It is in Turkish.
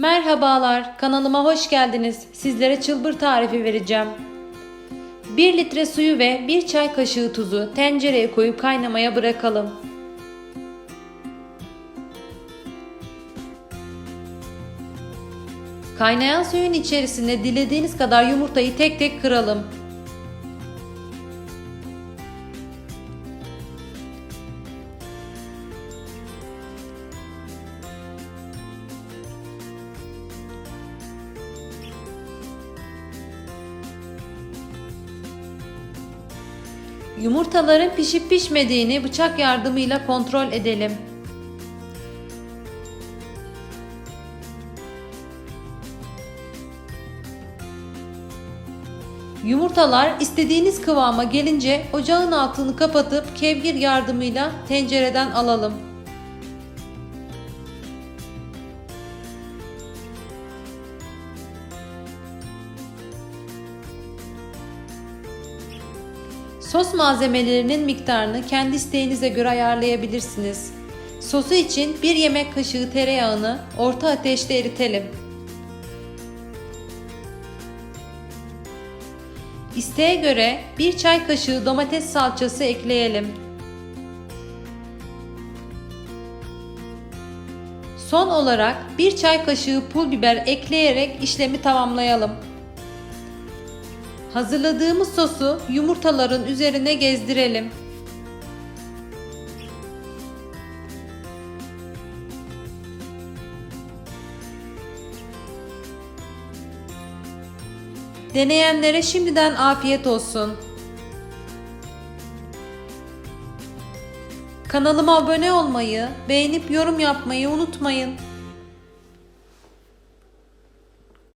Merhabalar, kanalıma hoş geldiniz. Sizlere çılbır tarifi vereceğim. 1 litre suyu ve 1 çay kaşığı tuzu tencereye koyup kaynamaya bırakalım. Kaynayan suyun içerisine dilediğiniz kadar yumurtayı tek tek kıralım. Yumurtaların pişip pişmediğini bıçak yardımıyla kontrol edelim. Yumurtalar istediğiniz kıvama gelince ocağın altını kapatıp kevgir yardımıyla tencereden alalım. Sos malzemelerinin miktarını kendi isteğinize göre ayarlayabilirsiniz. Sosu için 1 yemek kaşığı tereyağını orta ateşte eritelim. İsteğe göre 1 çay kaşığı domates salçası ekleyelim. Son olarak 1 çay kaşığı pul biber ekleyerek işlemi tamamlayalım. Hazırladığımız sosu yumurtaların üzerine gezdirelim. Deneyenlere şimdiden afiyet olsun. Kanalıma abone olmayı, beğenip yorum yapmayı unutmayın.